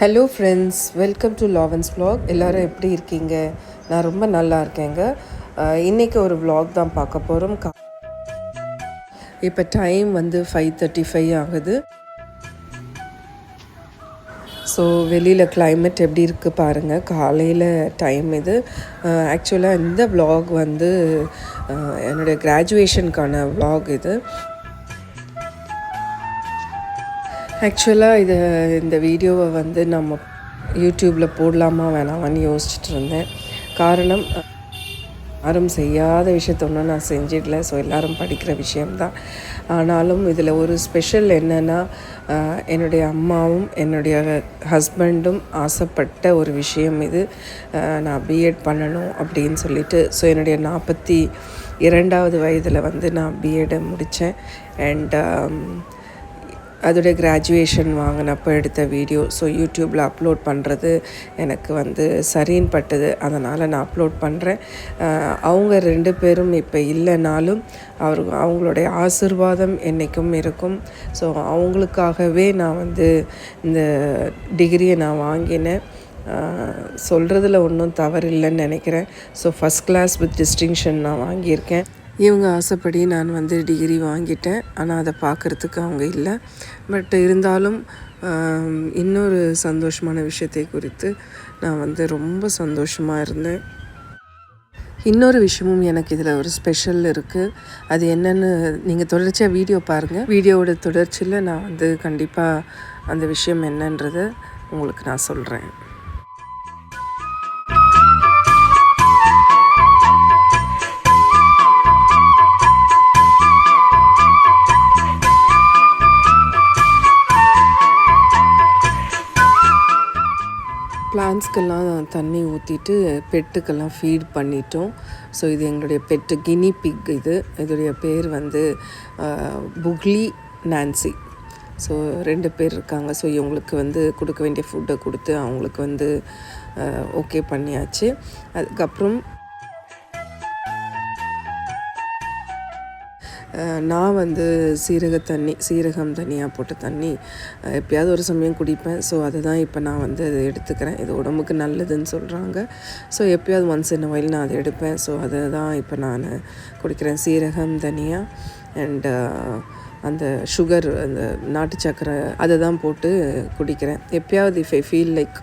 Hello friends welcome to Lavans blog எல்லோரும் எப்படி இருக்கீங்க? நான் ரொம்ப நல்லா இருக்கேங்க. இன்றைக்கி இன்னைக்கு ஒரு வ்ளாக் தான் பார்க்க போகிறோம் இப்போ டைம் வந்து ஃபைவ் தேர்ட்டி ஃபைவ் ஆகுது. ஸோ வெளியில் கிளைமேட் எப்படி இருக்குது பாருங்கள் காலையில் டைம் இது. ஆக்சுவலாக இந்த வ்ளாக் வந்து என்னுடைய கிராஜுவேஷனுக்கான வ்ளாக் இது. ஆக்சுவலாக இது இந்த வீடியோவை வந்து நம்ம யூடியூப்பில் போடலாமா வேணாமான்னு யோசிச்சுட்டு இருந்தேன் காரணம் யாரும் செய்யாத விஷயத்த ஒன்றும் நான் செஞ்சிடல. ஸோ எல்லாரும் படிக்கிற விஷயம்தான். ஆனாலும் இதில் ஒரு ஸ்பெஷல் என்னென்னா என்னுடைய அம்மாவும் என்னுடைய ஹஸ்பண்டும் ஆசைப்பட்ட ஒரு விஷயம் இது. நான் பிஎட் பண்ணணும் அப்படின்னு சொல்லிட்டு ஸோ என்னுடைய நாற்பத்தி இரண்டாவது வயதில் வந்து நான் பிஎடை முடித்தேன் அண்ட் அதோடைய கிராஜுவேஷன் வாங்கினப்போ எடுத்த வீடியோ ஸோ யூடியூப்பில் அப்லோட் பண்ணுறது எனக்கு வந்து சரின்னு பட்டது அதனால் நான் அப்லோட் பண்ணுறேன் அவங்க ரெண்டு பேரும் இப்போ இல்லைனாலும் அவர் அவங்களுடைய ஆசிர்வாதம் என்றைக்கும் இருக்கும். ஸோ அவங்களுக்காகவே நான் வந்து இந்த டிகிரியை நான் வாங்கினேன். சொல்கிறதுல ஒன்றும் தவறில்லைன்னு நினைக்கிறேன். So first class with distinction நான் வாங்கியிருக்கேன். இவங்க ஆசைப்படி நான் வந்து டிகிரி வாங்கிட்டேன். ஆனால் அதை பார்க்குறதுக்கு அவங்க இல்லை. பட் இருந்தாலும் இன்னொரு சந்தோஷமான விஷயத்தை குறித்து நான் வந்து ரொம்ப சந்தோஷமாக இருந்தேன். இன்னொரு விஷயமும் எனக்கு இதில் ஒரு ஸ்பெஷல் இருக்குது அது என்னென்னு நீங்கள் தொடர்ச்சியாக வீடியோ பாருங்கள் வீடியோவோட தொடர்ச்சியில் நான் வந்து கண்டிப்பாக அந்த விஷயம் என்னன்றதை உங்களுக்கு நான் சொல்கிறேன் பிளான்ஸ்க்கெல்லாம் தண்ணி ஊற்றிட்டு பெட்டுக்கெல்லாம் ஃபீட் பண்ணிட்டோம். ஸோ இது எங்களுடைய பெட்டு கினி பிக் இது. இதோடைய பேர் வந்து புக்லி நான்சி. ஸோ ரெண்டு பேர் இருக்காங்க. ஸோ இவங்களுக்கு வந்து கொடுக்க வேண்டிய ஃபுட்டை கொடுத்து அவங்களுக்கு வந்து ஓகே பண்ணியாச்சு. அதுக்கப்புறம் நான் வந்து சீரக தண்ணி சீரகம் தனியாக போட்ட தண்ணி எப்பயாவது ஒரு சமயம் குடிப்பேன். ஸோ அதுதான் இப்போ நான் வந்து அதை எடுத்துக்கிறேன். இது உடம்புக்கு நல்லதுன்னு சொல்கிறாங்க ஸோ எப்பயாவது ஒன்ஸ் இன் வயல் நான் அதை எடுப்பேன். ஸோ அதை தான் இப்போ நான் குடிக்கிறேன். சீரகம் தனியாக அண்டு அந்த சுகர் அந்த நாட்டு சக்கரை அதை தான் போட்டு குடிக்கிறேன். எப்பயாவது இஃப் ஐ ஃபீல் லைக்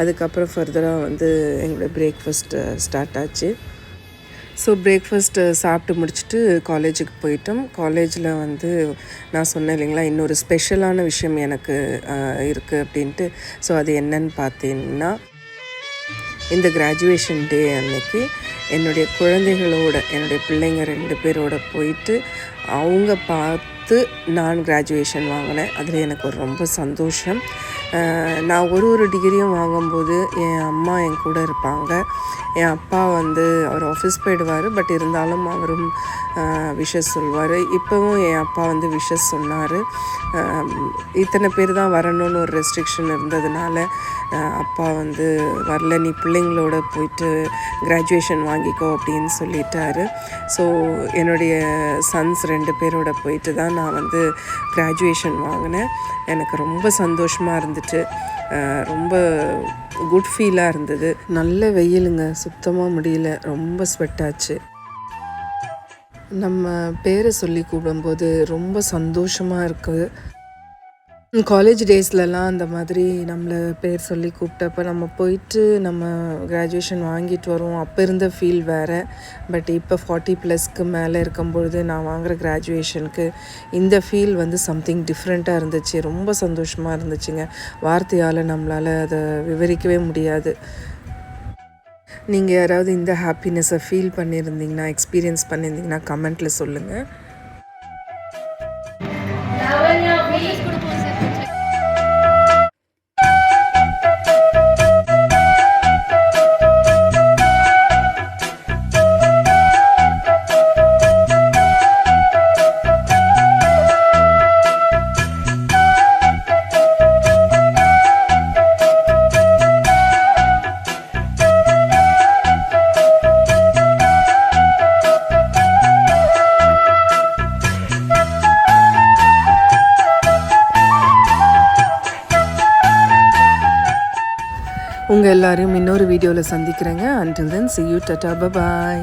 அதுக்கப்புறம் ஃபர்தராக வந்து எங்களோட பிரேக்ஃபாஸ்ட் ஸ்டார்ட் ஆச்சு. ஸோ பிரேக்ஃபாஸ்ட்டு சாப்பிட்டு முடிச்சுட்டு காலேஜுக்கு போயிட்டோம். காலேஜில் வந்து நான் சொன்னேன் இல்லைங்களா இன்னொரு ஸ்பெஷலான விஷயம் எனக்கு இருக்குது அப்படின்ட்டு. ஸோ அது என்னன்னு பார்த்தீங்கன்னா இந்த கிராஜுவேஷன் டே அன்னைக்கு என்னுடைய குழந்தைகளோட என்னுடைய பிள்ளைங்க ரெண்டு பேரோட போயிட்டு அவங்க பார்த்து நான் கிராஜுவேஷன் வாங்கினேன். அதில் எனக்கு ஒரு ரொம்ப சந்தோஷம். நான் ஒரு ஒரு டிகிரியும் வாங்கும்போது என் அம்மா என் கூட இருப்பாங்க. என் அப்பா வந்து அவர் ஆஃபீஸ் போயிடுவார் பட் இருந்தாலும் அவரும் விஷஸ் சொல்வார். இப்போவும் என் அப்பா வந்து விஷஸ் சொன்னார். இத்தனை பேர் தான் வரணும்னு ஒரு ரெஸ்ட்ரிக்ஷன் இருந்ததுனால அப்பா வந்து வரல நீ பிள்ளைங்களோட போயிட்டு கிராஜுவேஷன் வாங்கிக்கோ அப்படின்னு சொல்லிட்டாரு. ஸோ என்னுடைய சன்ஸ் ரெண்டு பேரோட போயிட்டு தான் நான் வந்து கிராஜுவேஷன் வாங்கினேன். எனக்கு ரொம்ப சந்தோஷமாக இருந்துச்சு. இருந்துச்சு ரொம்ப குட் ஃபீலாக இருந்தது. நல்ல வெயிலுங்க. சுத்தமாக முடியல. ரொம்ப ஸ்வெட் ஆச்சு. நம்ம பேரை சொல்லி கூப்பிடும்போது ரொம்ப சந்தோஷமாக இருக்குது காலேஜ் டேஸ்லலாம் அந்த மாதிரி நம்மளை பேர் சொல்லி கூப்பிட்டப்ப நம்ம போயிட்டு நம்ம கிராஜுவேஷன் வாங்கிட்டு வரோம் அப்போ இருந்த ஃபீல் வேறு. பட் இப்போ ஃபார்ட்டி ப்ளஸ்க்கு மேலே இருக்கும்பொழுது நான் வாங்குகிற கிராஜுவேஷனுக்கு இந்த ஃபீல் வந்து சம்திங் டிஃப்ரெண்ட்டாக இருந்துச்சு. ரொம்ப சந்தோஷமாக இருந்துச்சுங்க. வார்த்தையால் நம்மளால் அதை விவரிக்கவே முடியாது. நீங்கள் யாராவது இந்த ஹாப்பினஸை ஃபீல் பண்ணியிருந்தீங்கன்னா எக்ஸ்பீரியன்ஸ் பண்ணியிருந்தீங்கன்னா கமெண்ட்டில் சொல்லுங்கள் உங்கள் எல்லாரையும் இன்னொரு வீடியோவில் சந்திக்கிறேங்க. Until then see you tata bye bye